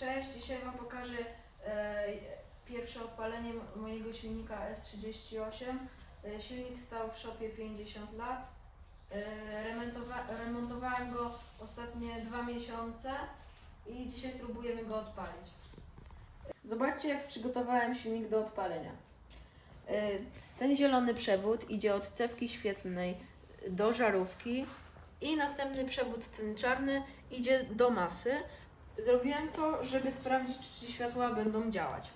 Cześć, dzisiaj Wam pokażę e, pierwsze odpalenie mojego silnika S38. E, silnik stał w szopie 50 lat. E, remontowa- remontowałem go ostatnie dwa miesiące i dzisiaj spróbujemy go odpalić. Zobaczcie jak przygotowałem silnik do odpalenia. E, ten zielony przewód idzie od cewki świetlnej do żarówki i następny przewód, ten czarny, idzie do masy. Zrobiłem to, żeby sprawdzić, czy światła będą działać.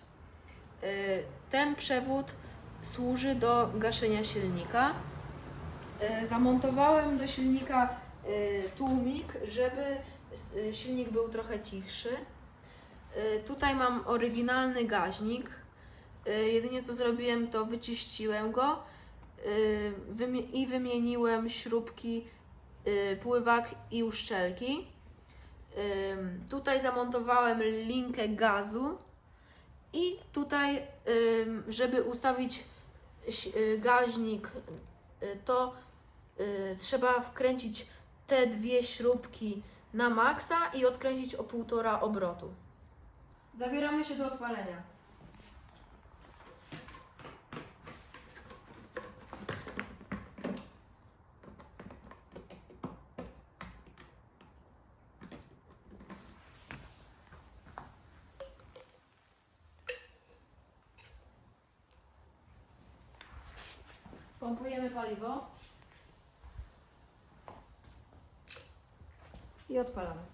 Y, Ten przewód służy do gaszenia silnika. Y, Zamontowałem do silnika y, tłumik, żeby silnik był trochę cichszy. Tutaj mam oryginalny gaźnik. Jedynie co zrobiłem, to wyczyściłem go i wymieniłem śrubki, pływak i uszczelki. Tutaj zamontowałem linkę gazu i tutaj, żeby ustawić y, gaźnik, y, to y, trzeba wkręcić te dwie śrubki na maksa i odkręcić o półtora obrotu. Zabieramy się do odpalenia. Pompujemy paliwo i odpalamy.